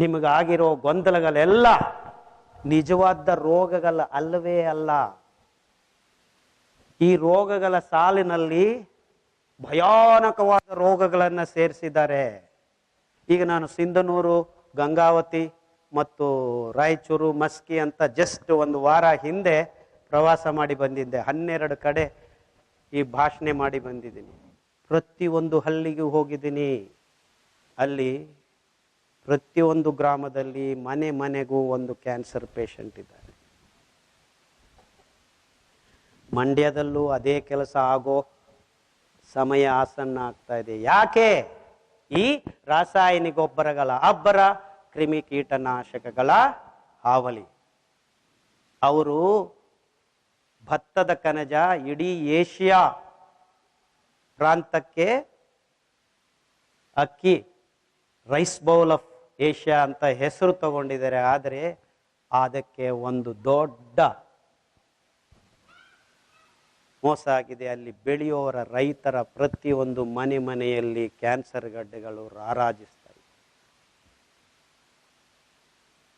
ನಿಮಗಾಗಿರೋ ಗೊಂದಲಗಳೆಲ್ಲ ನಿಜವಾದ ರೋಗಗಳ ಅಲ್ಲವೇ ಅಲ್ಲ. ಈ ರೋಗಗಳ ಸಾಲಿನಲ್ಲಿ ಭಯಾನಕವಾದ ರೋಗಗಳನ್ನು ಸೇರಿಸಿದ್ದಾರೆ. ಈಗ ನಾನು ಸಿಂಧನೂರು, ಗಂಗಾವತಿ ಮತ್ತು ರಾಯಚೂರು, ಮಸ್ಕಿ ಅಂತ ಜಸ್ಟ್ ಒಂದು ವಾರ ಹಿಂದೆ ಪ್ರವಾಸ ಮಾಡಿ ಬಂದಿದ್ದೆ. ಹನ್ನೆರಡು ಕಡೆ ಈ ಭಾಷಣೆ ಮಾಡಿ ಬಂದಿದ್ದೀನಿ. ಪ್ರತಿಯೊಂದು ಹಳ್ಳಿಗೂ ಹೋಗಿದ್ದೀನಿ. ಅಲ್ಲಿ ಪ್ರತಿಯೊಂದು ಗ್ರಾಮದಲ್ಲಿ ಮನೆ ಮನೆಗೂ ಒಂದು ಕ್ಯಾನ್ಸರ್ ಪೇಷಂಟ್ ಇದ್ದಾರೆ. ಮಂಡ್ಯದಲ್ಲೂ ಅದೇ ಕೆಲಸ ಆಗೋ ಸಮಯ ಆಸನ್ನ ಆಗ್ತಾ ಇದೆ. ಯಾಕೆ? ಈ ರಾಸಾಯನಿಕ ಗೊಬ್ಬರಗಳ ಅಬ್ಬರ ಕ್ರಿಮಿ ಕೀಟನಾಶಕಗಳ ಹಾವಳಿ. ಅವರು ಭತ್ತದ ಕನಜ ಇಡೀ ಏಷ್ಯಾ ಪ್ರಾಂತಕ್ಕೆ ಅಕ್ಕಿ ರೈಸ್ ಬೌಲ್ ಆಫ್ ಏಷ್ಯಾ ಅಂತ ಹೆಸರು ತಗೊಂಡಿದ್ದಾರೆ, ಆದರೆ ಅದಕ್ಕೆ ಒಂದು ದೊಡ್ಡ ಮೋಸ ಆಗಿದೆ. ಅಲ್ಲಿ ಬೆಳೆಯೋರ ರೈತರ ಪ್ರತಿಯೊಂದು ಮನೆ ಮನೆಯಲ್ಲಿ ಕ್ಯಾನ್ಸರ್ ಗಡ್ಡೆಗಳು ರಾರಾಜಿಸ್ತವೆ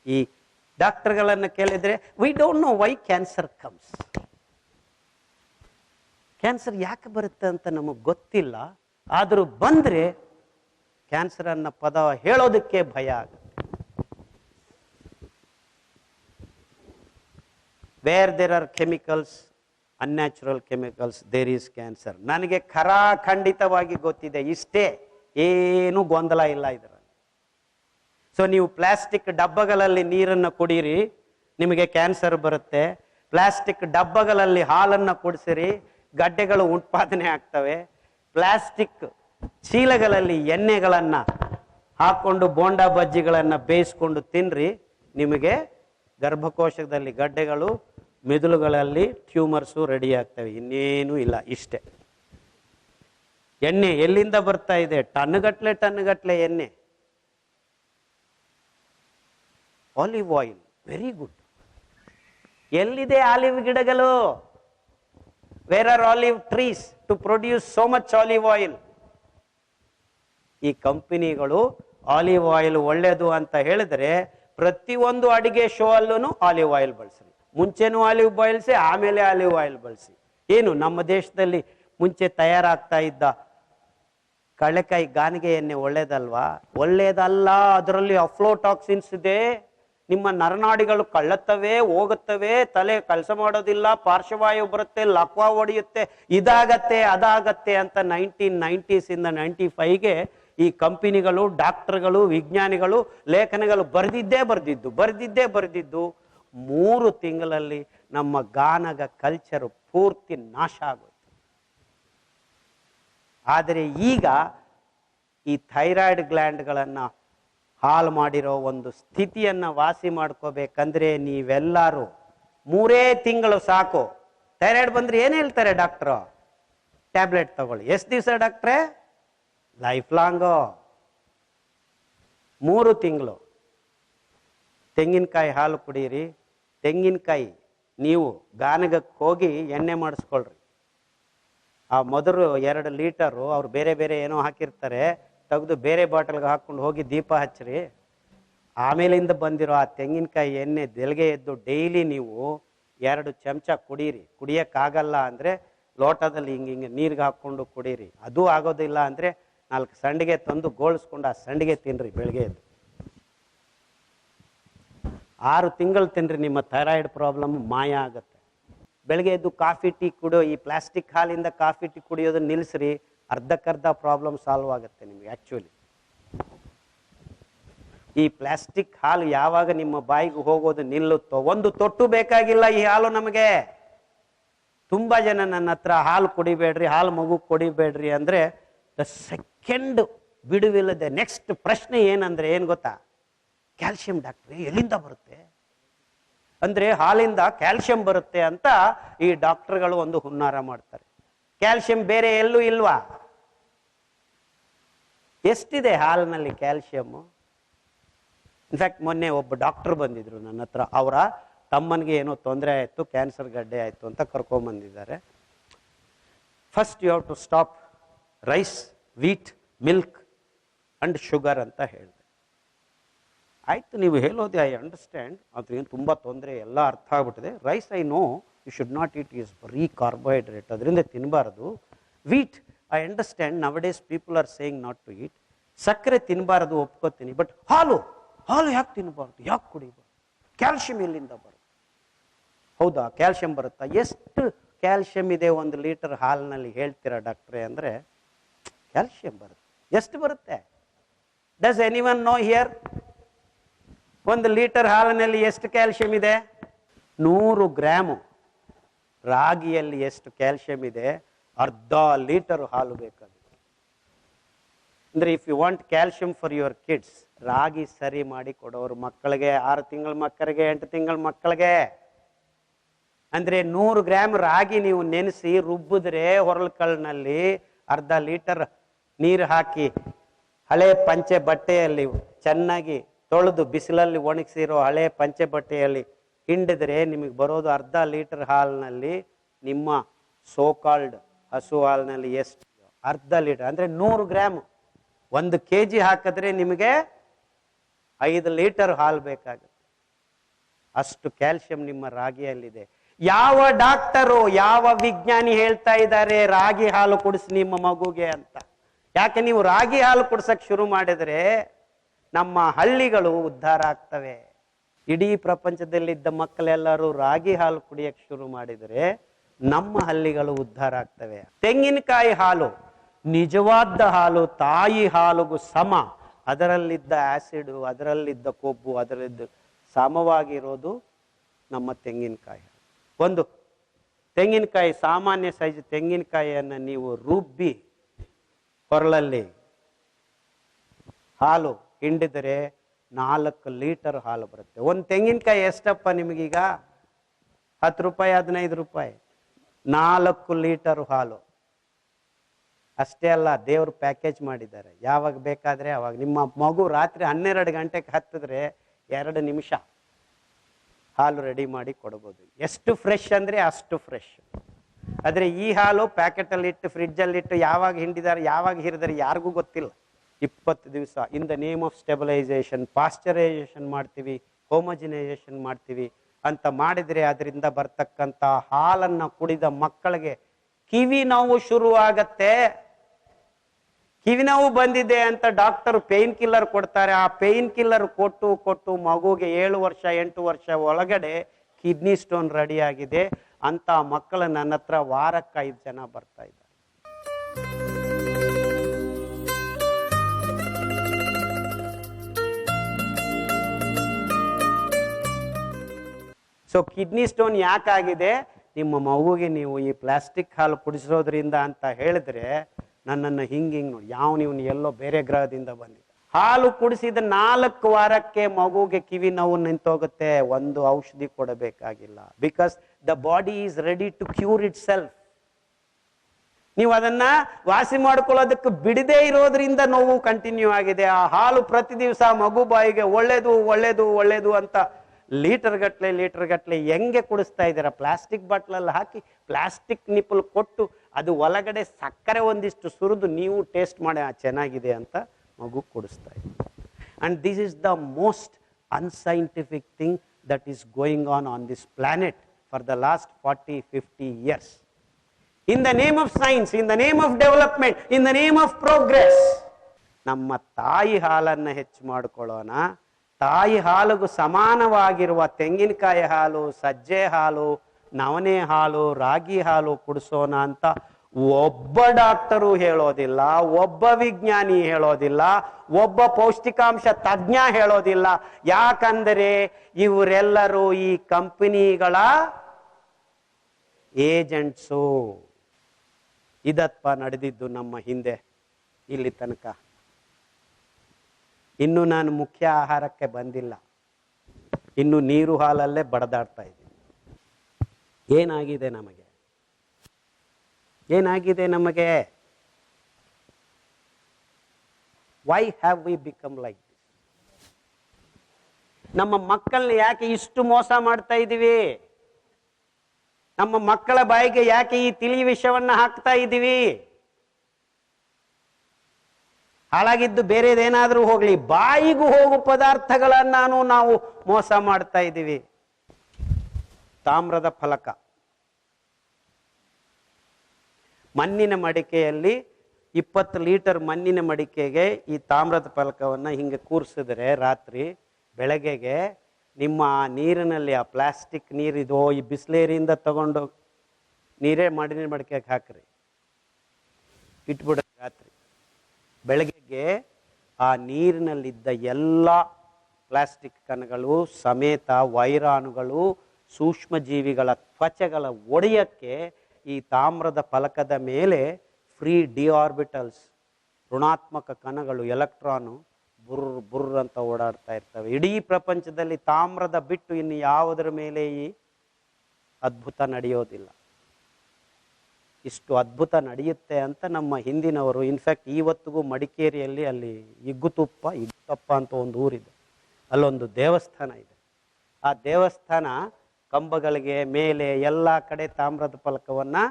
ಈ ಡಾಕ್ಟರ್ಗಳನ್ನು ಕೇಳಿದರೆ we don't know why cancer comes cancer ಯಾಕೆ ಬರುತ್ತೆ ಅಂತ ನಮಗೆ ಗೊತ್ತಿಲ್ಲ. ಆದರೂ ಬಂದ್ರೆ ಕ್ಯಾನ್ಸರ್ ಅನ್ನೋ ಪದ ಹೇಳೋದಕ್ಕೆ ಭಯ ಆಗುತ್ತೆ. Where there are chemicals unnatural chemicals there is cancer ನನಗೆ ಖಂಡಿತವಾಗಿ ಗೊತ್ತಿದೆ. ಇಷ್ಟೇ ಏನು ಗೊಂದಲ ಇಲ್ಲ ಇದರಲ್ಲಿ. ಸೊ ನೀವು ಪ್ಲಾಸ್ಟಿಕ್ ಡಬ್ಬಗಳಲ್ಲಿ ನೀರನ್ನು ಕುಡೀರಿ, ನಿಮಗೆ ಕ್ಯಾನ್ಸರ್ ಬರುತ್ತೆ. ಪ್ಲಾಸ್ಟಿಕ್ ಡಬ್ಬಗಳಲ್ಲಿ ಹಾಲನ್ನು ಕುಡಿಸಿರಿ, ಗಡ್ಡೆಗಳು ಉತ್ಪಾದನೆ ಆಗ್ತವೆ. ಪ್ಲಾಸ್ಟಿಕ್ ಚೀಲಗಳಲ್ಲಿ ಎಣ್ಣೆಗಳನ್ನು ಹಾಕ್ಕೊಂಡು ಬೋಂಡಾ ಬಜ್ಜಿಗಳನ್ನು ಬೇಯಿಸ್ಕೊಂಡು ತಿನ್ರಿ, ನಿಮಗೆ ಗರ್ಭಕೋಶದಲ್ಲಿ ಗಡ್ಡೆಗಳು, ಮೆದುಳುಗಳಲ್ಲಿ ಟ್ಯೂಮರ್ಸು ರೆಡಿ ಆಗ್ತವೆ. ಇನ್ನೇನು ಇಲ್ಲ, ಇಷ್ಟೇ. ಎಣ್ಣೆ ಎಲ್ಲಿಂದ ಬರ್ತಾ ಇದೆ? ಟನ್ಗಟ್ಲೆ ಟನ್ಗಟ್ಲೆ ಎಣ್ಣೆ. ಆಲಿವ್ ಆಯಿಲ್ ವೆರಿ ಗುಡ್ ಎಲ್ಲಿದೆ ಆಲಿವ್ ಗಿಡಗಳು? Where are olive trees to produce so much olive oil ಈ ಕಂಪನಿಗಳು ಆಲಿವ್ ಆಯಿಲ್ ಒಳ್ಳೆಯದು ಅಂತ ಹೇಳಿದ್ರೆ ಪ್ರತಿಯೊಂದು ಅಡಿಗೆ ಶೋ ಅಲ್ಲೂ ಆಲಿವ್ ಆಯಿಲ್ ಬಳಸಿ ಮುಂಚೆನೂ ಆಲಿವ್ ಬಳಸಿ ಆಮೇಲೆ ಆಲಿವ್ ಆಯಿಲ್ ಬಳಸಿ ಏನು, ನಮ್ಮ ದೇಶದಲ್ಲಿ ಮುಂಚೆ ತಯಾರಾಗ್ತಾ ಇದ್ದ ಕಳೆಕಾಯಿ ಗಾನಿಗೆ ಎಣ್ಣೆ ಒಳ್ಳೇದಲ್ವಾ? ಒಳ್ಳೇದಲ್ಲ, ಅದರಲ್ಲಿ ಅಫ್ಲೋಟಾಕ್ಸಿನ್ಸ್ ಇದೆ. ನಿಮ್ಮ ನರನಾಡಿಗಳು ಕಳ್ಳತ್ತವೆ, ಹೋಗುತ್ತವೆ, ತಲೆ ಕೆಲಸ ಮಾಡೋದಿಲ್ಲ, ಪಾರ್ಶ್ವವಾಯು ಬರುತ್ತೆ, ಲಕ್ವಾ ಒಡೆಯುತ್ತೆ, ಇದಾಗತ್ತೆ, ಅದಾಗತ್ತೆ ಅಂತ ನೈನ್ಟೀನ್ ನೈಂಟೀಸಿಂದ ನೈಂಟಿ ಫೈವ್ಗೆ ಈ ಕಂಪನಿಗಳು, ಡಾಕ್ಟರ್ಗಳು, ವಿಜ್ಞಾನಿಗಳು ಲೇಖನಗಳು ಬರೆದಿದ್ದೇ ಬರೆದಿದ್ದು ಬರೆದಿದ್ದೇ ಬರೆದಿದ್ದು ಮೂರು ತಿಂಗಳಲ್ಲಿ ನಮ್ಮ ಗಾನಗ ಕಲ್ಚರ್ ಪೂರ್ತಿ ನಾಶ ಆಗುತ್ತೆ ಆದರೆ ಈಗ ಈ ಥೈರಾಯ್ಡ್ ಗ್ಲ್ಯಾಂಡ್ಗಳನ್ನು ಹಾಳು ಮಾಡಿರೋ ಒಂದು ಸ್ಥಿತಿಯನ್ನು ವಾಸಿ ಮಾಡ್ಕೋಬೇಕಂದ್ರೆ ನೀವೆಲ್ಲರೂ ಮೂರೇ ತಿಂಗಳು ಸಾಕು. ಥೈರಾಯ್ಡ್ ಬಂದರೆ ಏನು ಹೇಳ್ತಾರೆ ಡಾಕ್ಟ್ರು? ಟ್ಯಾಬ್ಲೆಟ್ ತಗೊಳ್ಳಿ. ಎಷ್ಟು ದಿವಸ ಡಾಕ್ಟ್ರೇ? ಲೈಫ್ ಲಾಂಗು ಮೂರು ತಿಂಗಳು. ತೆಂಗಿನಕಾಯಿ ಹಾಲು ಕುಡೀರಿ. ತೆಂಗಿನಕಾಯಿ ನೀವು ಗಾನಗಕ್ಕೆ ಹೋಗಿ ಎಣ್ಣೆ ಮಾಡಿಸ್ಕೊಳ್ರಿ. ಆ ಮೊದಲು ಎರಡು ಲೀಟರು, ಅವ್ರು ಬೇರೆ ಬೇರೆ ಏನೋ ಹಾಕಿರ್ತಾರೆ, ತೆಗೆದು ಬೇರೆ ಬಾಟಲ್ಗೆ ಹಾಕ್ಕೊಂಡು ಹೋಗಿ ದೀಪ ಹಚ್ಚಿರಿ. ಆಮೇಲಿಂದ ಬಂದಿರೋ ಆ ತೆಂಗಿನಕಾಯಿ ಎಣ್ಣೆ ದೆಲ್ಗೆ ಎದ್ದು ಡೈಲಿ ನೀವು ಎರಡು ಚಮಚ ಕುಡೀರಿ. ಕುಡಿಯೋಕ್ಕಾಗಲ್ಲ ಅಂದರೆ ಲೋಟದಲ್ಲಿ ಹಿಂಗೆ ಹಿಂಗೆ ನೀರಿಗೆ ಹಾಕ್ಕೊಂಡು ಕುಡೀರಿ. ಅದು ಆಗೋದಿಲ್ಲ ಅಂದರೆ ನಾಲ್ಕು ಸಂಡಿಗೆ ತಂದು ಗೋಳಿಸ್ಕೊಂಡು ಆ ಸಂಡಿಗೆ ತಿನ್ರಿ ಬೆಳಗ್ಗೆ ಎದ್ದು. ಆರು ತಿಂಗಳು ತಿನ್ರಿ, ನಿಮ್ಮ ಥೈರಾಯ್ಡ್ ಪ್ರಾಬ್ಲಮ್ ಮಾಯ ಆಗುತ್ತೆ. ಬೆಳಗ್ಗೆ ಎದ್ದು ಕಾಫಿ, ಟೀ ಕುಡಿಯೋ ಈ ಪ್ಲಾಸ್ಟಿಕ್ ಹಾಲಿಂದ ಕಾಫಿ, ಟೀ ಕುಡಿಯೋದನ್ನ ನಿಲ್ಲಿಸ್ರಿ ಅರ್ಧಕ್ಕರ್ಧ ಪ್ರಾಬ್ಲಮ್ ಸಾಲ್ವ್ ಆಗುತ್ತೆ ನಿಮಗೆ ಆ್ಯಕ್ಚುಲಿ ಈ ಪ್ಲಾಸ್ಟಿಕ್ ಹಾಲು ಯಾವಾಗ ನಿಮ್ಮ ಬಾಯಿಗೆ ಹೋಗೋದು ನಿಲ್ಲುತ್ತೋ, ಒಂದು ತೊಟ್ಟು ಬೇಕಾಗಿಲ್ಲ ಈ ಹಾಲು ನಮಗೆ. ತುಂಬಾ ಜನ ನನ್ನ ಹತ್ರ ಹಾಲು ಕುಡಿಬೇಡ್ರಿ, ಹಾಲು ಮಗು ಕುಡಿಬೇಡ್ರಿ ಅಂದ್ರೆ ದ ಸೆಕೆಂಡ್ ಬಿಡುವಿಲ್ಲದೆ ನೆಕ್ಸ್ಟ್ ಪ್ರಶ್ನೆ ಏನಂದ್ರೆ ಏನು ಗೊತ್ತಾ? ಕ್ಯಾಲ್ಸಿಯಂ ಡಾಕ್ಟ್ರಿ ಎಲ್ಲಿಂದ ಬರುತ್ತೆ? ಅಂದ್ರೆ ಹಾಲಿಂದ ಕ್ಯಾಲ್ಸಿಯಂ ಬರುತ್ತೆ ಅಂತ ಈ ಡಾಕ್ಟರ್ಗಳು ಒಂದು ಹುನ್ನಾರ ಮಾಡ್ತಾರೆ. ಕ್ಯಾಲ್ಸಿಯಂ ಬೇರೆ ಎಲ್ಲೂ ಇಲ್ವಾ? ಎಷ್ಟಿದೆ ಹಾಲಿನಲ್ಲಿ ಕ್ಯಾಲ್ಸಿಯಮ್ಮು ಇನ್ಫ್ಯಾಕ್ಟ್ ಮೊನ್ನೆ ಒಬ್ಬ ಡಾಕ್ಟರ್ ಬಂದಿದ್ರು ನನ್ನ ಹತ್ರ. ಅವರ ತಮ್ಮನಿಗೆ ಏನೋ ತೊಂದರೆ ಆಯಿತು ಕ್ಯಾನ್ಸರ್ ಗಡ್ಡೆ ಆಯಿತು ಅಂತ ಕರ್ಕೊಂಬಂದಿದ್ದಾರೆ. First you have to stop rice, wheat, milk and sugar ಅಂತ ಹೇಳಿದೆ. ಆಯಿತು, ನೀವು ಹೇಳೋದೆ ಐ ಅಂಡರ್ಸ್ಟ್ಯಾಂಡ್ ಅದ್ರೇನು ತುಂಬ ತೊಂದರೆ, ಎಲ್ಲ ಅರ್ಥ ಆಗ್ಬಿಟ್ಟಿದೆ. Rice I know you should not it is ಬರೀ ಕಾರ್ಬೋಹೈಡ್ರೇಟ್ ಅದರಿಂದ ತಿನ್ನಬಾರ್ದು wheat I understand nowadays people are saying not to eat ಸಕ್ಕರೆ ತಿನ್ನಬಾರದು ಒಪ್ಕೋತೀನಿ. ಬಟ್ ಹಾಲು ಹಾಲು ಯಾಕೆ ತಿನ್ನಬಾರ್ದು ಯಾಕೆ ಕುಡಿಬಾರ್ದು? ಕ್ಯಾಲ್ಶಿಯಂ ಎಲ್ಲಿಂದ ಬರುತ್ತೆ? ಹೌದಾ? ಕ್ಯಾಲ್ಶಿಯಂ ಬರುತ್ತಾ? ಎಷ್ಟು ಕ್ಯಾಲ್ಶಿಯಂ ಇದೆ ಒಂದು ಲೀಟರ್ ಹಾಲಿನಲ್ಲಿ ಹೇಳ್ತೀರಾ ಡಾಕ್ಟ್ರೆ? ಅಂದರೆ ಕ್ಯಾಲ್ಶಿಯಂ ಬರುತ್ತೆ. ಎಷ್ಟು ಬರುತ್ತೆ? Does any one know here ಒಂದು ಲೀಟರ್ ಹಾಲಿನಲ್ಲಿ ಎಷ್ಟು ಕ್ಯಾಲ್ಶಿಯಂ ಇದೆ? ನೂರು ಗ್ರಾಮು. ರಾಗಿಯಲ್ಲಿ ಎಷ್ಟು ಕ್ಯಾಲ್ಶಿಯಂ ಇದೆ? ಅರ್ಧ ಲೀಟರ್ ಹಾಲು ಬೇಕದು ಅಂದರೆ if you want calcium for your kids ರಾಗಿ ಸರಿ ಮಾಡಿ ಕೊಡೋರು ಮಕ್ಕಳಿಗೆ, ಆರು ತಿಂಗಳ ಮಕ್ಕಳಿಗೆ, ಎಂಟು ತಿಂಗಳ ಮಕ್ಕಳಿಗೆ. ಅಂದ್ರೆ ನೂರು ಗ್ರಾಮ್ ರಾಗಿ ನೀವು ನೆನೆಸಿ ರುಬ್ಬಿದ್ರೆ ಹೊರಳ್ಕಲ್ನಲ್ಲಿ ಅರ್ಧ ಲೀಟರ್ ನೀರು ಹಾಕಿ ಹಳೆ ಪಂಚೆ ಬಟ್ಟೆಯಲ್ಲಿ ಚೆನ್ನಾಗಿ ತೊಳೆದು ಬಿಸಿಲಲ್ಲಿ ಒಣಗಿಸಿರೋ ಹಳೆ ಪಂಚೆ ಬಟ್ಟೆಯಲ್ಲಿ ಹಿಂಡಿದ್ರೆ ನಿಮಗೆ ಬರೋದು ಅರ್ಧ ಲೀಟರ್ ಹಾಲಿನಲ್ಲಿ ನಿಮ್ಮ ಸೋಕಾಲ್ಡ್ ಹಸು ಹಾಲಿನಲ್ಲಿ ಎಷ್ಟು ಅರ್ಧ ಲೀಟರ್, ಅಂದರೆ ನೂರು ಗ್ರಾಮ್. ಒಂದು ಕೆ ಜಿ ಹಾಕಿದ್ರೆ ನಿಮಗೆ ಐದು ಲೀಟರ್ ಹಾಲು ಬೇಕಾಗುತ್ತೆ. ಅಷ್ಟು ಕ್ಯಾಲ್ಸಿಯಂ ನಿಮ್ಮ ರಾಗಿಯಲ್ಲಿದೆ. ಯಾವ ಡಾಕ್ಟರು, ಯಾವ ವಿಜ್ಞಾನಿ ಹೇಳ್ತಾ ಇದ್ದಾರೆ, ರಾಗಿ ಹಾಲು ಕುಡಿಸಿ ನಿಮ್ಮ ಮಗುಗೆ ಅಂತ. ಯಾಕೆ ನೀವು ರಾಗಿ ಹಾಲು ಕುಡ್ಸಕ್ಕೆ ಶುರು ಮಾಡಿದರೆ ನಮ್ಮ ಹಳ್ಳಿಗಳು ಉದ್ಧಾರ ಆಗ್ತವೆ. ಇಡೀ ಪ್ರಪಂಚದಲ್ಲಿದ್ದ ಮಕ್ಕಳೆಲ್ಲರೂ ರಾಗಿ ಹಾಲು ಕುಡಿಯಕ್ಕೆ ಶುರು ಮಾಡಿದರೆ ನಮ್ಮ ಹಳ್ಳಿಗಳು ಉದ್ಧಾರ ಆಗ್ತವೆ. ತೆಂಗಿನಕಾಯಿ ಹಾಲು, ನಿಜವಾದ ಹಾಲು, ತಾಯಿ ಹಾಲುಗೂ ಸಮ. ಅದರಲ್ಲಿದ್ದ ಆಸಿಡ್ ಅದರಲ್ಲಿದ್ದ ಕೊಬ್ಬು, ಅದರಲ್ಲಿದ್ದ ಸಮವಾಗಿರೋದು ನಮ್ಮ ತೆಂಗಿನಕಾಯಿ ಒಂದು, ತೆಂಗಿನಕಾಯಿ ಸಾಮಾನ್ಯ ಸೈಜ್ ತೆಂಗಿನಕಾಯಿಯನ್ನು ನೀವು ರುಬ್ಬಿ ಕೊರಳಲ್ಲಿ ಹಾಲು ಹಿಂಡಿದರೆ ನಾಲ್ಕು ಲೀಟರ್ ಹಾಲು ಬರುತ್ತೆ. ಒಂದು ತೆಂಗಿನಕಾಯಿ ಎಷ್ಟಪ್ಪ ನಿಮಗೀಗ? ಹತ್ತು ರೂಪಾಯಿ, ಹದಿನೈದು ರೂಪಾಯಿ. ನಾಲ್ಕು ಲೀಟರ್ ಹಾಲು. ಅಷ್ಟೇ ಅಲ್ಲ, ದೇವರು ಪ್ಯಾಕೇಜ್ ಮಾಡಿದ್ದಾರೆ. ಯಾವಾಗ ಬೇಕಾದರೆ ಅವಾಗ. ನಿಮ್ಮ ಮಗು ರಾತ್ರಿ ಹನ್ನೆರಡು ಗಂಟೆಗೆ ಹತ್ತಿದ್ರೆ ಎರಡು ನಿಮಿಷ ಹಾಲು ರೆಡಿ ಮಾಡಿ ಕೊಡ್ಬೋದು. ಎಷ್ಟು ಫ್ರೆಶ್ ಅಂದರೆ ಅಷ್ಟು ಫ್ರೆಶ್. ಆದರೆ ಈ ಹಾಲು ಪ್ಯಾಕೆಟಲ್ಲಿ ಇಟ್ಟು ಫ್ರಿಡ್ಜಲ್ಲಿ ಇಟ್ಟು ಯಾವಾಗ ಹಿಂಡಿದ್ದಾರೆ ಯಾವಾಗ ಹಿರಿದಾರೆ ಯಾರಿಗೂ ಗೊತ್ತಿಲ್ಲ. ಇಪ್ಪತ್ತು ದಿವಸ in the name of stabilisation pasteurisation ಮಾಡ್ತೀವಿ ಹೋಮಜಿನೈಸೇಷನ್ ಮಾಡ್ತೀವಿ ಅಂತ ಮಾಡಿದರೆ ಅದರಿಂದ ಬರ್ತಕ್ಕಂಥ ಹಾಲನ್ನು ಕುಡಿದ ಮಕ್ಕಳಿಗೆ ಕಿವಿ ನೋವು ಶುರುವಾಗತ್ತೆ. ಕಿವಿ ನೋವು ಬಂದಿದೆ ಅಂತ ಡಾಕ್ಟರ್ ಪೇಯ್ನ್ ಕಿಲ್ಲರ್ ಕೊಡ್ತಾರೆ. ಆ ಪೇಯ್ನ್ ಕಿಲ್ಲರ್ ಕೊಟ್ಟು ಕೊಟ್ಟು ಮಗುಗೆ ಏಳು ವರ್ಷ ಎಂಟು ವರ್ಷ ಒಳಗಡೆ ಕಿಡ್ನಿ ಸ್ಟೋನ್ ರೆಡಿ ಆಗಿದೆ. ಅಂತ ಮಕ್ಕಳು ನನ್ನ ಹತ್ರ ವಾರಕ್ಕೆ ಐದು ಜನ ಬರ್ತಾ ಇದ್ದಾರೆ. ಸೊ ಕಿಡ್ನಿ ಸ್ಟೋನ್ ಯಾಕಾಗಿದೆ? ನಿಮ್ಮ ಮಗುಗೆ ನೀವು ಈ ಪ್ಲಾಸ್ಟಿಕ್ ಹಾಲು ಕುಡಿಸೋದ್ರಿಂದ ಅಂತ ಹೇಳಿದ್ರೆ ನನ್ನನ್ನು ಹಿಂಗೆ ಹಿಂಗೆ ನೋಡಿ. ಯಾವ ನೀವು ಎಲ್ಲೋ ಬೇರೆ ಗ್ರಹದಿಂದ ಬಂದಿದ್ದ ಹಾಲು ಕುಡಿಸಿದ ನಾಲ್ಕು ವಾರಕ್ಕೆ ಮಗುಗೆ ಕಿವಿ ನೋವು ನಿಂತೋಗುತ್ತೆ. ಒಂದು ಔಷಧಿ ಕೊಡಬೇಕಾಗಿಲ್ಲ. Because the body is ready to cure itself ನೀವು ಅದನ್ನ ವಾಸಿ ಮಾಡ್ಕೊಳ್ಳೋದಕ್ಕೆ ಬಿಡದೇ ಇರೋದ್ರಿಂದ ನೋವು ಕಂಟಿನ್ಯೂ ಆಗಿದೆ. ಆ ಹಾಲು ಪ್ರತಿ ದಿವಸ ಮಗು ಬಾಯಿಗೆ ಒಳ್ಳೇದು ಒಳ್ಳೇದು ಒಳ್ಳೇದು ಅಂತ ಲೀಟರ್ ಗಟ್ಟಲೆ ಲೀಟರ್ ಗಟ್ಟಲೆ ಹೆಂಗೆ ಕುಡಿಸ್ತಾ ಇದ್ದೀರಾ? ಪ್ಲಾಸ್ಟಿಕ್ ಬಾಟ್ಲಲ್ಲಿ ಹಾಕಿ ಪ್ಲಾಸ್ಟಿಕ್ ನಿಪ್ಪಲು ಕೊಟ್ಟು ಅದು ಒಳಗಡೆ ಸಕ್ಕರೆ ಒಂದಿಷ್ಟು ಸುರಿದು ನೀವು ಟೇಸ್ಟ್ ಮಾಡಿ, ಆ ಚೆನ್ನಾಗಿದೆ ಅಂತ ಮಗು ಕೊಡಿಸ್ತಾ ಇದ್ದೀವಿ and this is the most unscientific thing that is going on on this planet for the last forty fifty years in the name of science in the name of development in the name of progress ನಮ್ಮ ತಾಯಿ ಹಾಲನ್ನು ಹೆಚ್ಚು ಮಾಡ್ಕೊಳ್ಳೋಣ. ತಾಯಿ ಹಾಲಿಗೂ ಸಮಾನವಾಗಿರುವ ತೆಂಗಿನಕಾಯಿ ಹಾಲು, ಸಜ್ಜೆ ಹಾಲು, ನವಣೆ ಹಾಲು, ರಾಗಿ ಹಾಲು ಕುಡಿಸೋಣ ಅಂತ ಒಬ್ಬ ಡಾಕ್ಟರು ಹೇಳೋದಿಲ್ಲ, ಒಬ್ಬ ವಿಜ್ಞಾನಿ ಹೇಳೋದಿಲ್ಲ, ಒಬ್ಬ ಪೌಷ್ಟಿಕಾಂಶ ತಜ್ಞ ಹೇಳೋದಿಲ್ಲ. ಯಾಕಂದರೆ ಇವರೆಲ್ಲರೂ ಈ ಕಂಪನಿಗಳ ಏಜೆಂಟ್ಸು. ಇದತ್ಪ ನಡೆದಿದ್ದು ನಮ್ಮ ಹಿಂದೆ, ಇಲ್ಲಿ ತನಕ. ಇನ್ನು ನಾನು ಮುಖ್ಯ ಆಹಾರಕ್ಕೆ ಬಂದಿಲ್ಲ. ಇನ್ನು ನೀರು ಹಾಲಲ್ಲೇ ಬಡದಾಡ್ತಾ ಇದ್ದೀನಿ. ಏನಾಗಿದೆ ನಮಗೆ? ಏನಾಗಿದೆ ನಮಗೆ? Why have we become like ನಮ್ಮ ಮಕ್ಕಳನ್ನ ಯಾಕೆ ಇಷ್ಟು ಮೋಸ ಮಾಡ್ತಾ ಇದ್ದೀವಿ ನಮ್ಮ ಮಕ್ಕಳ ಬಾಯಿಗೆ ಯಾಕೆ ಈ ತಿಳಿ ವಿಷವನ್ನ ಹಾಕ್ತಾ ಇದ್ದೀವಿ ಹಾಳಾಗಿದ್ದು ಬೇರೆದೇನಾದರೂ ಹೋಗ್ಲಿ, ಬಾಯಿಗೂ ಹೋಗು ಪದಾರ್ಥಗಳನ್ನು ನಾವು ಮೋಸ ಮಾಡ್ತಾ ಇದ್ದೀವಿ ತಾಮ್ರದ ಫಲಕ. ಮಣ್ಣಿನ ಮಡಿಕೆಯಲ್ಲಿ ಇಪ್ಪತ್ತು ಲೀಟರ್ ಮಣ್ಣಿನ ಮಡಿಕೆಗೆ ಈ ತಾಮ್ರದ ಫಲಕವನ್ನು ಹಿಂಗೆ ಕೂರಿಸಿದ್ರೆ ರಾತ್ರಿ ಬೆಳಗ್ಗೆಗೆ ನಿಮ್ಮ ಆ ನೀರಿನಲ್ಲಿ ಆ ಪ್ಲಾಸ್ಟಿಕ್ ನೀರಿದೋ ಈ ಬಿಸ್ಲೇರಿಯಿಂದ ತಗೊಂಡು ನೀರೇ ಮಣ್ಣಿನ ಮಡಿಕೆಗೆ ಹಾಕ್ರಿ. ಇಟ್ಬಿಡ್ರಿ ರಾತ್ರಿ. ಬೆಳಗ್ಗೆಗೆ ಆ ನೀರಿನಲ್ಲಿದ್ದ ಎಲ್ಲ ಪ್ಲಾಸ್ಟಿಕ್ ಕಣಗಳು ಸಮೇತ ವೈರಾಣುಗಳು ಸೂಕ್ಷ್ಮ ಜೀವಿಗಳ ತ್ವಚೆಗಳ ಒಡೆಯಕ್ಕೆ ಈ ತಾಮ್ರದ ಫಲಕದ ಮೇಲೆ ಫ್ರೀ ಡಿ ಆರ್ಬಿಟಲ್ಸ್ ಋಣಾತ್ಮಕ ಕಣಗಳು, ಎಲೆಕ್ಟ್ರಾನು ಬುರ್ ಬುರ್ರ್ ಅಂತ ಓಡಾಡ್ತಾ ಇರ್ತವೆ. ಇಡೀ ಪ್ರಪಂಚದಲ್ಲಿ ತಾಮ್ರದ ಬಿಟ್ಟು ಇನ್ನು ಯಾವುದರ ಮೇಲೆ ಈ ಅದ್ಭುತ ನಡೆಯೋದಿಲ್ಲ. ಇಷ್ಟು ಅದ್ಭುತ ನಡೆಯುತ್ತೆ ಅಂತ ನಮ್ಮ ಹಿಂದಿನವರು ಇನ್ಫ್ಯಾಕ್ಟ್ ಇವತ್ತಿಗೂ ಮಡಿಕೇರಿಯಲ್ಲಿ ಅಲ್ಲಿ ಇಗ್ಗುತುಪ್ಪ ಇಗ್ಗುತಪ್ಪ ಅಂತ ಒಂದು ಊರಿದೆ. ಅಲ್ಲೊಂದು ದೇವಸ್ಥಾನ ಇದೆ. ಆ ದೇವಸ್ಥಾನ ಕಂಬಗಳಿಗೆ ಮೇಲೆ ಎಲ್ಲ ಕಡೆ ತಾಮ್ರದ ಫಲಕವನ್ನು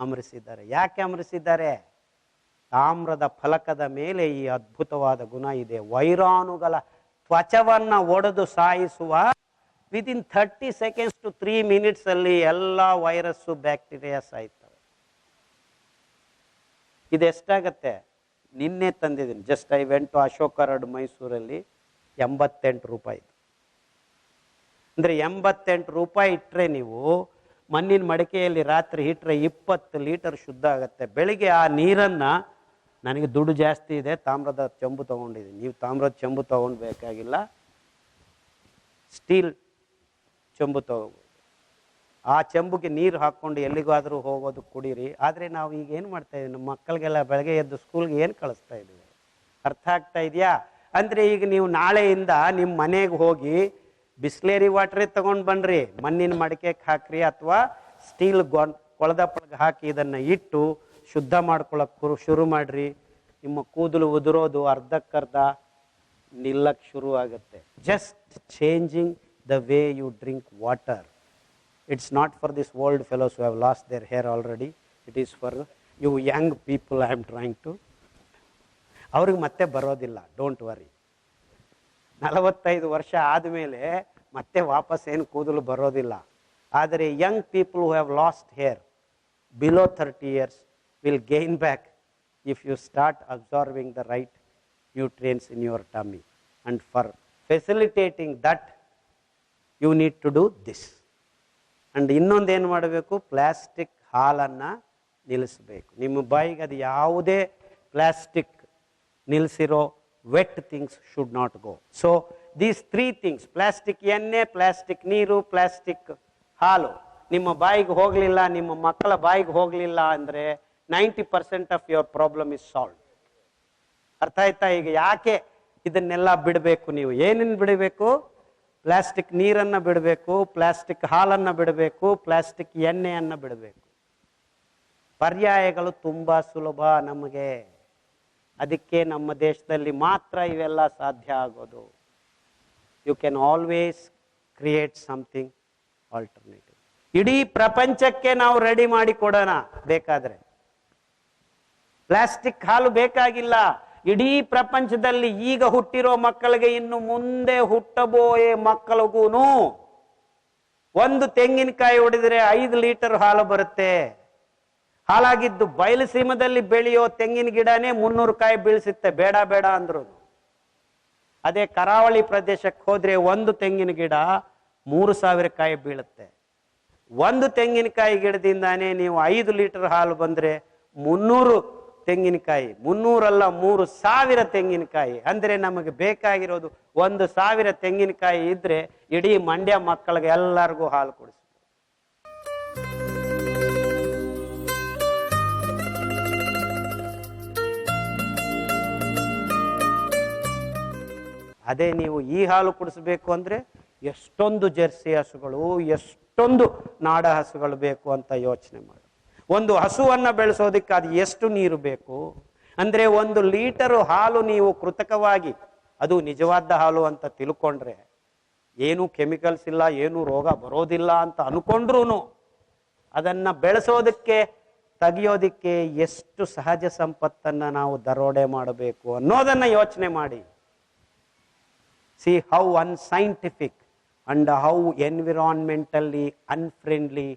ಅಮರಿಸಿದ್ದಾರೆ. ಯಾಕೆ ಅಮರಿಸಿದ್ದಾರೆ? ತಾಮ್ರದ ಫಲಕದ ಮೇಲೆ ಈ ಅದ್ಭುತವಾದ ಗುಣ ಇದೆ. ವೈರಾಣುಗಳ ತ್ವಚವನ್ನು ಒಡೆದು ಸಾಯಿಸುವ within thirty seconds to three minutes ಅಲ್ಲಿ ಎಲ್ಲ ವೈರಸ್ಸು, ಬ್ಯಾಕ್ಟೀರಿಯಾ ಸಾಯ್ತವೆ. ಇದೆಷ್ಟಾಗತ್ತೆ? ನಿನ್ನೆ ತಂದಿದ್ದೀನಿ. Just I went to Ashoka road ಮೈಸೂರಲ್ಲಿ ಎಂಬತ್ತೆಂಟು ರೂಪಾಯಿ ಅಂದರೆ ಎಂಬತ್ತೆಂಟು ರೂಪಾಯಿ ಇಟ್ಟರೆ ನೀವು ಮಣ್ಣಿನ ಮಡಿಕೆಯಲ್ಲಿ ರಾತ್ರಿ ಇಟ್ಟರೆ ಇಪ್ಪತ್ತು ಲೀಟರ್ ಶುದ್ಧ ಆಗುತ್ತೆ. ಬೆಳಿಗ್ಗೆ ಆ ನೀರನ್ನು ನನಗೆ ದುಡ್ಡು ಜಾಸ್ತಿ ಇದೆ, ತಾಮ್ರದ ಚೆಂಬು ತೊಗೊಂಡಿದ್ದೀನಿ. ನೀವು ತಾಮ್ರದ ಚೆಂಬು ತೊಗೊಳ್ಬೇಕಾಗಿಲ್ಲ ಸ್ಟೀಲ್ ಚೆಂಬು ತಗೋಬೋದು. ಆ ಚೆಂಬುಗೆ ನೀರು ಹಾಕ್ಕೊಂಡು ಎಲ್ಲಿಗಾದರೂ ಹೋಗೋದು ಕುಡೀರಿ. ಆದರೆ ನಾವು ಈಗ ಏನು ಮಾಡ್ತಾ ಇದ್ದೀವಿ? ನಮ್ಮ ಮಕ್ಕಳಿಗೆಲ್ಲ ಬೆಳಗ್ಗೆ ಎದ್ದು ಸ್ಕೂಲ್ಗೆ ಏನು ಕಳಿಸ್ತಾ ಇದ್ದೀವಿ? ಅರ್ಥ ಆಗ್ತಾ ಇದೆಯಾ? ಅಂದರೆ ಈಗ ನೀವು ನಾಳೆಯಿಂದ ನಿಮ್ಮ ಮನೆಗೆ ಹೋಗಿ ಬಿಸ್ಲೇರಿ ವಾಟ್ರೇ ತಗೊಂಡು ಬನ್ರಿ. ಮಣ್ಣಿನ ಮಡಿಕೆಗೆ ಹಾಕ್ರಿ ಅಥವಾ ಸ್ಟೀಲ್ ಕೊಳದ ಪಳಗ ಹಾಕಿ ಇದನ್ನು ಇಟ್ಟು ಶುದ್ಧ ಮಾಡ್ಕೊಳಕ್ಕೆ ಕುರು ಶುರು ಮಾಡ್ರಿ. ನಿಮ್ಮ ಕೂದಲು ಉದುರೋದು ಅರ್ಧಕ್ಕರ್ಧ ನಿಲ್ಲಕ್ಕೆ ಶುರು ಆಗುತ್ತೆ. Just changing the way you drink water it's not for this old fellows have lost their hair already it is for you young people I am trying to ಅವ್ರಿಗೆ ಮತ್ತೆ ಬರೋದಿಲ್ಲ. ಡೋಂಟ್ ವರಿ ನಲವತ್ತೈದು ವರ್ಷ ಆದಮೇಲೆ ಮತ್ತೆ ವಾಪಸ್ ಏನು ಕೂದಲು ಬರೋದಿಲ್ಲ. ಆದರೆ young people who have lost hair below thirty years will gain back if you start absorbing the right nutrients in your tummy and for facilitating that you need to do this and ಏನು ಮಾಡಬೇಕು? Plastic ಹಾಲನ್ನು ನಿಲ್ಲಿಸಬೇಕು. ನಿಮ್ಮ ಬಾಯಿಗೆ ಅದು ಯಾವುದೇ plastic ನಿಲ್ಲಿಸಿರೋ wet things should not go so these three things plastic ಎಣ್ಣೆ plastic ನೀರು ಪ್ಲಾಸ್ಟಿಕ್ ಹಾಲು, ನಿಮ್ಮ ಬಾಯಿಗೆ ಹೋಗಲಿಲ್ಲ, ನಿಮ್ಮ ಮಕ್ಕಳ ಬಾಯಿಗೆ ಹೋಗಲಿಲ್ಲ ಅಂದರೆ ninety percent of your problem is solve ಅರ್ಥ ಆಯ್ತಾ? ಈಗ ಯಾಕೆ ಇದನ್ನೆಲ್ಲ ಬಿಡಬೇಕು ನೀವು? ಏನೇನು ಬಿಡಬೇಕು? ಪ್ಲಾಸ್ಟಿಕ್ ನೀರನ್ನು ಬಿಡಬೇಕು ಪ್ಲಾಸ್ಟಿಕ್ ಹಾಲನ್ನು ಬಿಡಬೇಕು ಪ್ಲಾಸ್ಟಿಕ್ ಎಣ್ಣೆಯನ್ನು ಬಿಡಬೇಕು. ಪರ್ಯಾಯಗಳು ತುಂಬ ಸುಲಭ ನಮಗೆ. ಅದಕ್ಕೆ ನಮ್ಮ ದೇಶದಲ್ಲಿ ಮಾತ್ರ ಇವೆಲ್ಲ ಸಾಧ್ಯ ಆಗೋದು. You can always create something alternative ಇಡೀ ಪ್ರಪಂಚಕ್ಕೆ ನಾವು ರೆಡಿ ಮಾಡಿ ಕೊಡೋಣ ಬೇಕಾದ್ರೆ. ಪ್ಲಾಸ್ಟಿಕ್ ಹಾಲು ಬೇಕಾಗಿಲ್ಲ. ಇಡೀ ಪ್ರಪಂಚದಲ್ಲಿ ಈಗ ಹುಟ್ಟಿರೋ ಮಕ್ಕಳಿಗೆ ಇನ್ನು ಮುಂದೆ ಹುಟ್ಟಬೋಯೇ ಮಕ್ಕಳಿಗೂ ಒಂದು ತೆಂಗಿನಕಾಯಿ ಹೊಡೆದ್ರೆ ಐದು ಲೀಟರ್ ಹಾಲು ಬರುತ್ತೆ. ಹಾಲಾಗಿದ್ದು ಬಯಲುಸೀಮದಲ್ಲಿ ಬೆಳೆಯೋ ತೆಂಗಿನ ಗಿಡನೇ ಮುನ್ನೂರು ಕಾಯಿ ಬೀಳಿಸುತ್ತೆ. ಬೇಡ ಬೇಡ ಅಂದ್ರು ಅದೇ ಕರಾವಳಿ ಪ್ರದೇಶಕ್ಕೆ ಹೋದ್ರೆ ಒಂದು ತೆಂಗಿನ ಗಿಡ ಮೂರು ಸಾವಿರ ಕಾಯಿ ಬೀಳುತ್ತೆ. ಒಂದು ತೆಂಗಿನಕಾಯಿ ಗಿಡದಿಂದಾನೇ ನೀವು ಐದು ಲೀಟರ್ ಹಾಲು ಬಂದ್ರೆ ಮುನ್ನೂರು ತೆಂಗಿನಕಾಯಿ ಮುನ್ನೂರಲ್ಲ ಮೂರು ಸಾವಿರ ತೆಂಗಿನಕಾಯಿ ಅಂದ್ರೆ ನಮಗೆ ಬೇಕಾಗಿರೋದು ಒಂದು ಸಾವಿರ ತೆಂಗಿನಕಾಯಿ ಇದ್ರೆ ಇಡೀ ಮಂಡ್ಯ ಮಕ್ಕಳಿಗೆ ಎಲ್ಲರಿಗೂ ಹಾಲು ಕೊಡಿಸಿ ಅದೇ ನೀವು ಈ ಹಾಲು ಕುಡಿಸ್ಬೇಕು ಅಂದರೆ ಎಷ್ಟೊಂದು ಜೆರ್ಸಿ ಹಸುಗಳು, ಎಷ್ಟೊಂದು ನಾಡ ಹಸುಗಳು ಬೇಕು ಅಂತ ಯೋಚನೆ ಮಾಡಿ. ಒಂದು ಹಸುವನ್ನು ಬೆಳೆಸೋದಕ್ಕೆ ಅದು ಎಷ್ಟು ನೀರು ಬೇಕು? ಅಂದರೆ ಒಂದು ಲೀಟರು ಹಾಲು ನೀವು ಕೃತಕವಾಗಿ, ಅದು ನಿಜವಾದ ಹಾಲು ಅಂತ ತಿಳ್ಕೊಂಡ್ರೆ ಏನು ಕೆಮಿಕಲ್ಸ್ ಇಲ್ಲ, ಏನು ರೋಗ ಬರೋದಿಲ್ಲ ಅಂತ ಅನ್ಕೊಂಡ್ರೂ ಅದನ್ನು ಬೆಳೆಸೋದಕ್ಕೆ, ತೆಗಿಯೋದಕ್ಕೆ ಎಷ್ಟು ಸಹಜ ಸಂಪತ್ತನ್ನು ನಾವು ದರೋಡೆ ಮಾಡಬೇಕು ಅನ್ನೋದನ್ನು ಯೋಚನೆ ಮಾಡಿ. see how unscientific and how environmentally unfriendly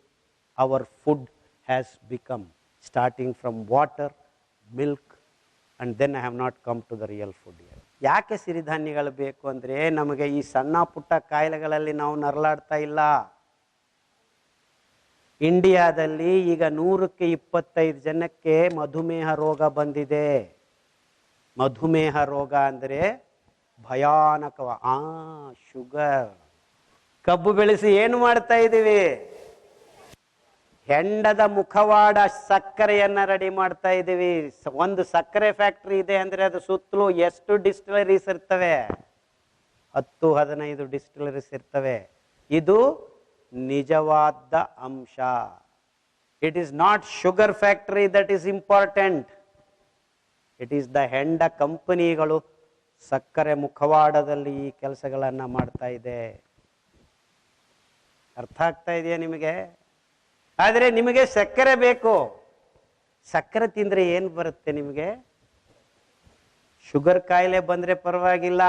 our food has become starting from water milk and then I have not come to the real food ಯಾಕೆ ಸಿರಿಧಾನ್ಯಗಳು ಬೇಕು ಅಂದರೆ ನಮಗೆ ಈ ಸಣ್ಣ ಪುಟ್ಟ ಕಾಯಿಲೆಗಳಲ್ಲಿ ನಾವು ನರಳಾಡ್ತಾ ಇಲ್ಲ ಇಂಡಿಯಾದಲ್ಲಿ ಈಗ ನೂರಕ್ಕೆ ಇಪ್ಪತ್ತೈದು ಜನಕ್ಕೆ ಮಧುಮೇಹ ರೋಗ ಬಂದಿದೆ ಮಧುಮೇಹ ರೋಗ ಅಂದರೆ ಭಯಾನಕವ. ಆ, ಶುಗರ್. ಕಬ್ಬು ಬೆಳೆಸಿ ಏನು ಮಾಡ್ತಾ ಇದ್ದೀವಿ ಹೆಂಡದ ಮುಖವಾಡ ಸಕ್ಕರೆಯನ್ನ ರೆಡಿ ಮಾಡ್ತಾ ಇದ್ದೀವಿ ಒಂದು ಸಕ್ಕರೆ ಫ್ಯಾಕ್ಟರಿ ಇದೆ ಅಂದ್ರೆ ಅದು ಸುತ್ತಲೂ ಎಷ್ಟು ಡಿಸ್ಟಿಲರೀಸ್ ಇರ್ತವೆ? ಹತ್ತು, ಹದಿನೈದು ಡಿಸ್ಟಿಲರೀಸ್ ಇರ್ತವೆ. ಇದು ನಿಜವಾದ ಅಂಶ. It is not sugar factory that is important it is the ಹೆಂಡ ಕಂಪನಿಗಳು ಸಕ್ಕರೆ ಮುಖವಾಡದಲ್ಲಿ ಈ ಕೆಲಸಗಳನ್ನು ಮಾಡ್ತಾ ಇದೆ. ಅರ್ಥ ಆಗ್ತಾ ಇದೆಯಾ ನಿಮಗೆ? ಆದರೆ ನಿಮಗೆ ಸಕ್ಕರೆ ಬೇಕು. ಸಕ್ಕರೆ ತಿಂದರೆ ಏನು ಬರುತ್ತೆ ನಿಮಗೆ? ಶುಗರ್ ಕಾಯಿಲೆ ಬಂದರೆ ಪರವಾಗಿಲ್ಲ.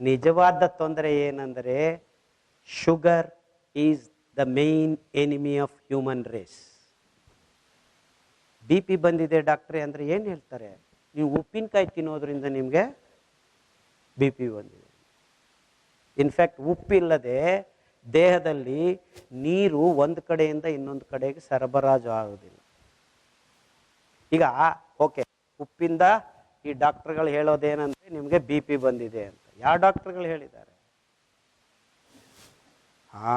ನಿಜವಾದ ತೊಂದರೆ ಏನಂದರೆ sugar is the main enemy of human race. B P ಬಂದಿದೆ ಡಾಕ್ಟ್ರೆ ಅಂದರೆ ಏನು ಹೇಳ್ತಾರೆ? ನೀವು ಉಪ್ಪಿನಕಾಯಿ ತಿನ್ನೋದ್ರಿಂದ ನಿಮಗೆ ಬಿ ಪಿ ಬಂದಿದೆ. ಇನ್ಫ್ಯಾಕ್ಟ್ ಉಪ್ಪಿಲ್ಲದೆ ದೇಹದಲ್ಲಿ ನೀರು ಒಂದು ಕಡೆಯಿಂದ ಇನ್ನೊಂದು ಕಡೆಗೆ ಸರಬರಾಜು ಆಗೋದಿಲ್ಲ. ಈಗ ಓಕೆ ಉಪ್ಪಿಂದ ಈ ಡಾಕ್ಟರ್ಗಳು ಹೇಳೋದೇನಂದ್ರೆ ನಿಮಗೆ ಬಿ ಪಿ ಬಂದಿದೆ ಅಂತ. ಯಾವ ಡಾಕ್ಟರ್ಗಳು ಹೇಳಿದ್ದಾರೆ? ಹಾ,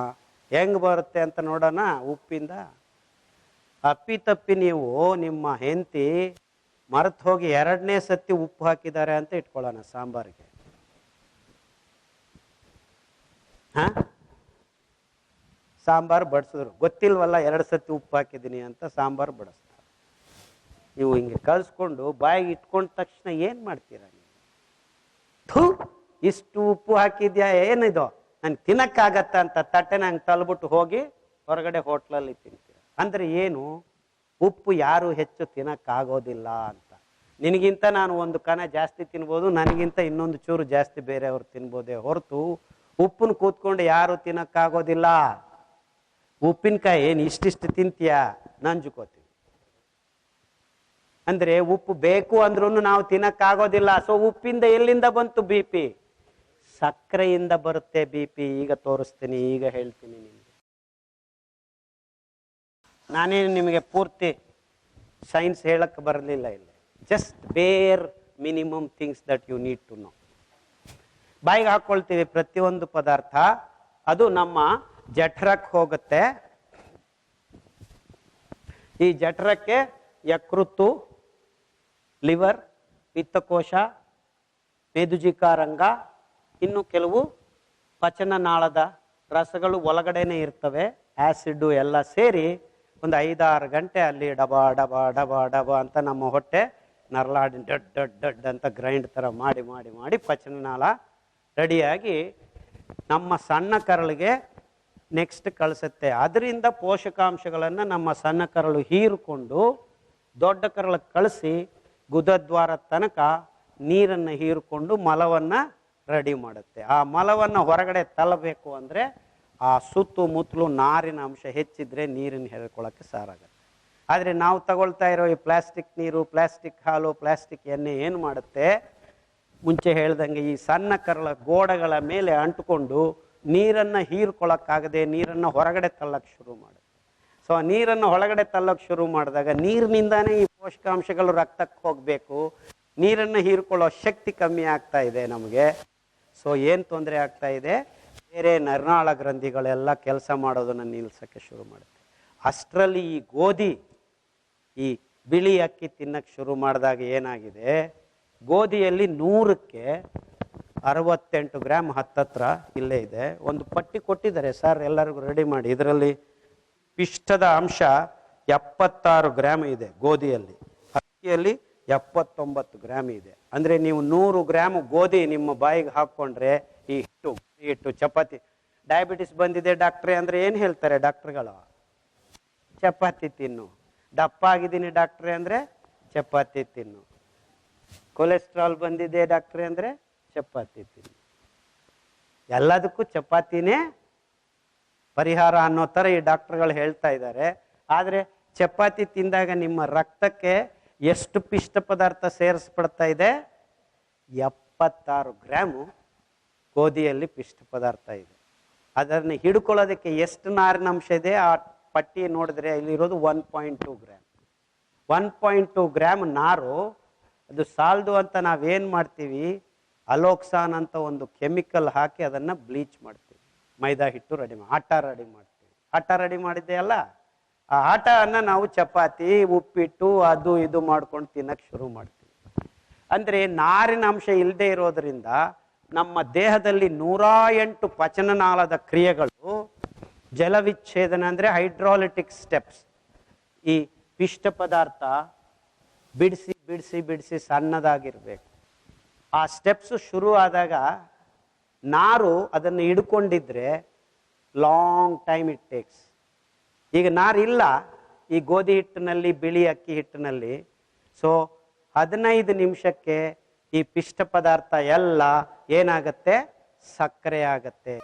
ಹೆಂಗ್ ಬರುತ್ತೆ ಅಂತ ನೋಡೋಣ, ಉಪ್ಪಿಂದ. ಅಪ್ಪಿ ತಪ್ಪಿ ನೀವು ನಿಮ್ಮ ಹೆಂಡತಿ ಮರೆತು ಹೋಗಿ ಎರಡನೇ ಸತಿ ಉಪ್ಪು ಹಾಕಿದ್ದಾರೆ ಅಂತ ಇಟ್ಕೊಳ್ಳೋಣ ಸಾಂಬಾರಿಗೆ. ಹಾ? ಸಾಂಬಾರು ಬಡಿಸಿದ್ರು. ಗೊತ್ತಿಲ್ವಲ್ಲ ಎರಡು ಸತಿ ಉಪ್ಪು ಹಾಕಿದ್ದೀನಿ ಅಂತ ಸಾಂಬಾರು ಬಡಿಸ್ತಾರೆ. ನೀವು ಹಿಂಗೆ ಕಳಿಸ್ಕೊಂಡು ಬಾಯಿಗೆ ಇಟ್ಕೊಂಡ ತಕ್ಷಣ ಏನು ಮಾಡ್ತೀರಾ ನೀವು? ಥೂ, ಇಷ್ಟು ಉಪ್ಪು ಹಾಕಿದ್ಯಾ? ಏನಿದು? ನನಗೆ ತಿನ್ನಕ್ಕಾಗತ್ತ ಅಂತ ತಟ್ಟೆ ನಂಗೆ ತಲ್ಬಿಟ್ಟು ಹೋಗಿ ಹೊರಗಡೆ ಹೋಟ್ಲಲ್ಲಿ ತಿಂತೀರ. ಅಂದ್ರೆ ಏನು? ಉಪ್ಪು ಯಾರು ಹೆಚ್ಚು ತಿನ್ನಕ್ಕಾಗೋದಿಲ್ಲ ಅಂತ. ನಿನಗಿಂತ ನಾನು ಒಂದು ಕಣ ಜಾಸ್ತಿ ತಿನ್ಬೋದು, ನನಗಿಂತ ಇನ್ನೊಂದು ಚೂರು ಜಾಸ್ತಿ ಬೇರೆಯವರು ತಿನ್ಬೋದೇ ಹೊರತು ಉಪ್ಪನ್ನು ಕೂತ್ಕೊಂಡು ಯಾರು ತಿನ್ನಕ್ಕಾಗೋದಿಲ್ಲ. ಉಪ್ಪಿನಕಾಯಿ ಏನು ಇಷ್ಟಿಷ್ಟು ತಿಂತೀಯಾ? ನಂಜುಕೋತೀವಿ ಅಂದ್ರೆ ಉಪ್ಪು ಬೇಕು ಅಂದ್ರೂ ನಾವು ತಿನ್ನಕ್ಕಾಗೋದಿಲ್ಲ. ಸೊ ಉಪ್ಪಿಂದ ಎಲ್ಲಿಂದ ಬಂತು ಬಿ ಪಿ ಸಕ್ಕರೆಯಿಂದ ಬರುತ್ತೆ ಬಿ ಪಿ ಈಗ ತೋರಿಸ್ತೀನಿ, ಈಗ ಹೇಳ್ತೀನಿ ನಿಮಗೆ. ನಾನೇನು ನಿಮಗೆ ಪೂರ್ತಿ ಸೈನ್ಸ್ ಹೇಳಕ್ಕೆ ಬರಲಿಲ್ಲ ಇಲ್ಲಿ. Just bare minimum things that you need to know ಬಾಯಿಗೆ ಹಾಕ್ಕೊಳ್ತೀವಿ ಪ್ರತಿಯೊಂದು ಪದಾರ್ಥ. ಅದು ನಮ್ಮ ಜಠರಕ್ಕೆ ಹೋಗುತ್ತೆ. ಈ ಜಠರಕ್ಕೆ ಯಕೃತ್ತು, ಲಿವರ್, ಪಿತ್ತಕೋಶ ಮೇದುಜಿಕಾರಂಗ ಇನ್ನು ಕೆಲವು ಪಚನನಾಳದ ರಸಗಳು ಒಳಗಡೆನೆ ಇರ್ತವೆ. ಆ್ಯಸಿಡ್ಡು ಎಲ್ಲ ಸೇರಿ ಒಂದು ಐದಾರು ಗಂಟೆ ಅಲ್ಲಿ ಡಬ ಡಬ ಡಬ ಡಬ ಅಂತ ನಮ್ಮ ಹೊಟ್ಟೆ ನರಳಾಡಿ ಡಡ್ ಡಡ್ ಡಡ್ ಅಂತ ಗ್ರೈಂಡ್ ಥರ ಮಾಡಿ ಮಾಡಿ ಮಾಡಿ ಪಚನನಾಳ ರೆಡಿಯಾಗಿ ನಮ್ಮ ಸಣ್ಣ ಕರಳಿಗೆ ನೆಕ್ಸ್ಟ್ ಕಳಿಸುತ್ತೆ. ಅದರಿಂದ ಪೋಷಕಾಂಶಗಳನ್ನು ನಮ್ಮ ಸಣ್ಣ ಕರಳು ಹೀರಿಕೊಂಡು ದೊಡ್ಡ ಕರಳು ಕಳಿಸಿ ಗುದದ್ವಾರ ತನಕ ನೀರನ್ನು ಹೀರಿಕೊಂಡು ಮಲವನ್ನು ರೆಡಿ ಮಾಡುತ್ತೆ. ಆ ಮಲವನ್ನು ಹೊರಗಡೆ ತಳ್ಳಬೇಕು ಅಂದರೆ ಆ ಸುತ್ತಮುತ್ತಲು ನಾರಿನ ಅಂಶ ಹೆಚ್ಚಿದ್ರೆ ನೀರನ್ನು ಹೇಳ್ಕೊಳ್ಳೋಕ್ಕೆ ಸಾರಾಗುತ್ತೆ. ಆದರೆ ನಾವು ತಗೊಳ್ತಾ ಇರೋ ಈ ಪ್ಲಾಸ್ಟಿಕ್ ನೀರು, ಪ್ಲಾಸ್ಟಿಕ್ ಹಾಲು, ಪ್ಲಾಸ್ಟಿಕ್ ಎಣ್ಣೆ ಏನು ಮಾಡುತ್ತೆ? ಮುಂಚೆ ಹೇಳ್ದಂಗೆ ಈ ಸಣ್ಣ ಕರಳ ಗೋಡೆಗಳ ಮೇಲೆ ಅಂಟುಕೊಂಡು ನೀರನ್ನು ಹೀರ್ಕೊಳ್ಳೋಕ್ಕಾಗದೆ ನೀರನ್ನು ಹೊರಗಡೆ ತಳ್ಳಕ್ಕೆ ಶುರು ಮಾಡುತ್ತೆ. ಸೊ ಆ ನೀರನ್ನು ಹೊರಗಡೆ ತಳ್ಳಕ್ಕೆ ಶುರು ಮಾಡಿದಾಗ ನೀರಿನಿಂದಾನೇ ಈ ಪೋಷಕಾಂಶಗಳು ರಕ್ತಕ್ಕೆ ಹೋಗಬೇಕು. ನೀರನ್ನು ಹೀರ್ಕೊಳ್ಳೋ ಶಕ್ತಿ ಕಮ್ಮಿ ಆಗ್ತಾ ಇದೆ ನಮಗೆ. ಸೊ ಏನು ತೊಂದರೆ ಆಗ್ತಾ ಇದೆ? ಬೇರೆ ನರ್ನಾಳ ಗ್ರಂಥಿಗಳೆಲ್ಲ ಕೆಲಸ ಮಾಡೋದನ್ನು ನಿಲ್ಲಿಸೋಕ್ಕೆ ಶುರು ಮಾಡುತ್ತೆ. ಅಷ್ಟರಲ್ಲಿ ಈ ಗೋಧಿ ಈ ಬಿಳಿ ಅಕ್ಕಿ ತಿನ್ನಕ್ಕೆ ಶುರು ಮಾಡಿದಾಗ ಏನಾಗಿದೆ? ಗೋಧಿಯಲ್ಲಿ ನೂರಕ್ಕೆ ಅರವತ್ತೆಂಟು ಗ್ರಾಮ್ ಹತ್ತತ್ರ ಇಲ್ಲೇ ಇದೆ. ಒಂದು ಪಟ್ಟಿ ಕೊಟ್ಟಿದ್ದಾರೆ ಸರ್, ಎಲ್ಲರಿಗೂ ರೆಡಿ ಮಾಡಿ. ಇದರಲ್ಲಿ ಪಿಷ್ಟದ ಅಂಶ ಎಪ್ಪತ್ತಾರು ಗ್ರಾಮ್ ಇದೆ ಗೋಧಿಯಲ್ಲಿ. ಅಕ್ಕಿಯಲ್ಲಿ ಎಪ್ಪತ್ತೊಂಬತ್ತು ಗ್ರಾಮ್ ಇದೆ. ಅಂದರೆ ನೀವು ನೂರು ಗ್ರಾಮ್ ಗೋಧಿ ನಿಮ್ಮ ಬಾಯಿಗೆ ಹಾಕ್ಕೊಂಡ್ರೆ ಈ ಹಿಟ್ಟು ಹಿಟ್ಟು, ಚಪಾತಿ. ಡಯಾಬಿಟಿಸ್ ಬಂದಿದೆ ಡಾಕ್ಟ್ರೆ ಅಂದರೆ ಏನು ಹೇಳ್ತಾರೆ ಡಾಕ್ಟ್ರುಗಳು? ಚಪಾತಿ ತಿನ್ನು. ದಪ್ಪ ಆಗಿದ್ದೀನಿ ಡಾಕ್ಟ್ರೆ ಅಂದರೆ ಚಪಾತಿ ತಿನ್ನು. ಕೊಲೆಸ್ಟ್ರಾಲ್ ಬಂದಿದೆ ಡಾಕ್ಟ್ರೆ ಅಂದರೆ ಚಪಾತಿ ತಿನ್ನು. ಎಲ್ಲದಕ್ಕೂ ಚಪಾತಿನೇ ಪರಿಹಾರ ಅನ್ನೋ ಥರ ಈ ಡಾಕ್ಟರ್ಗಳು ಹೇಳ್ತಾ ಇದ್ದಾರೆ. ಆದರೆ ಚಪಾತಿ ತಿಂದಾಗ ನಿಮ್ಮ ರಕ್ತಕ್ಕೆ ಎಷ್ಟು ಪಿಷ್ಟ ಪದಾರ್ಥ ಸೇರಿಸ್ಬಿಡ್ತಾ ಇದೆ? ಎಪ್ಪತ್ತಾರು ಗ್ರಾಮು ಗೋಧಿಯಲ್ಲಿ ಪಿಷ್ಟ ಪದಾರ್ಥ ಇದೆ. ಅದನ್ನು ಹಿಡ್ಕೊಳ್ಳೋದಕ್ಕೆ ಎಷ್ಟು ನಾರಿನಂಶ ಇದೆ? ಆ ಪಟ್ಟಿ ನೋಡಿದ್ರೆ ಇಲ್ಲಿರೋದು one point two gram one point two gram ನಾರು, ಅದು ಸಾಲದು ಅಂತ ನಾವೇನು ಮಾಡ್ತೀವಿ? ಅಲೋಕ್ಸಾನ್ ಅಂತ ಒಂದು ಕೆಮಿಕಲ್ ಹಾಕಿ ಅದನ್ನು ಬ್ಲೀಚ್ ಮಾಡ್ತೀವಿ. ಮೈದಾ ಹಿಟ್ಟು ರೆಡಿ ಮಾಡಿ ಆಟ ರೆಡಿ ಮಾಡ್ತೀವಿ. ಆಟ ರೆಡಿ ಮಾಡಿದ್ದೆ ಅಲ್ಲ? ಆ ಆಟವನ್ನು ನಾವು ಚಪಾತಿ, ಉಪ್ಪಿಟ್ಟು, ಅದು ಇದು ಮಾಡ್ಕೊಂಡು ತಿನ್ನಕ್ಕೆ ಶುರು ಮಾಡ್ತೀವಿ. ಅಂದರೆ ನಾರಿನ ಅಂಶ ಇಲ್ಲದೆ ಇರೋದ್ರಿಂದ ನಮ್ಮ ದೇಹದಲ್ಲಿ ನೂರ ಎಂಟು ಪಚನನಾಳದ ಕ್ರಿಯೆಗಳು ಜಲವಿಚ್ಛೇದನ ಅಂದರೆ ಹೈಡ್ರಾಲಿಟಿಕ್ ಸ್ಟೆಪ್ಸ್. ಈ ಪಿಷ್ಟ ಪದಾರ್ಥ ಬಿಡಿಸಿ ಬಿಡಿಸಿ ಬಿಡಿಸಿ ಸಣ್ಣದಾಗಿರಬೇಕು. ಆ ಸ್ಟೆಪ್ಸ್ ಶುರು ಆದಾಗ ನಾರು ಅದನ್ನು ಹಿಡ್ಕೊಂಡಿದ್ರೆ ಲಾಂಗ್ ಟೈಮ್ ಇಟ್ ಟೇಕ್ಸ್ ಈಗ ನಾರು ಇಲ್ಲ, ಈ ಗೋಧಿ ಹಿಟ್ಟಿನಲ್ಲಿ, ಬಿಳಿ ಅಕ್ಕಿ ಹಿಟ್ಟಿನಲ್ಲಿ. ಸೊ ಹದಿನೈದು ನಿಮಿಷಕ್ಕೆ ಈ ಪಿಷ್ಟ ಪದಾರ್ಥ ಎಲ್ಲ ಏನಾಗತ್ತೆ? ಸಕ್ಕರೆ ಆಗತ್ತೆ.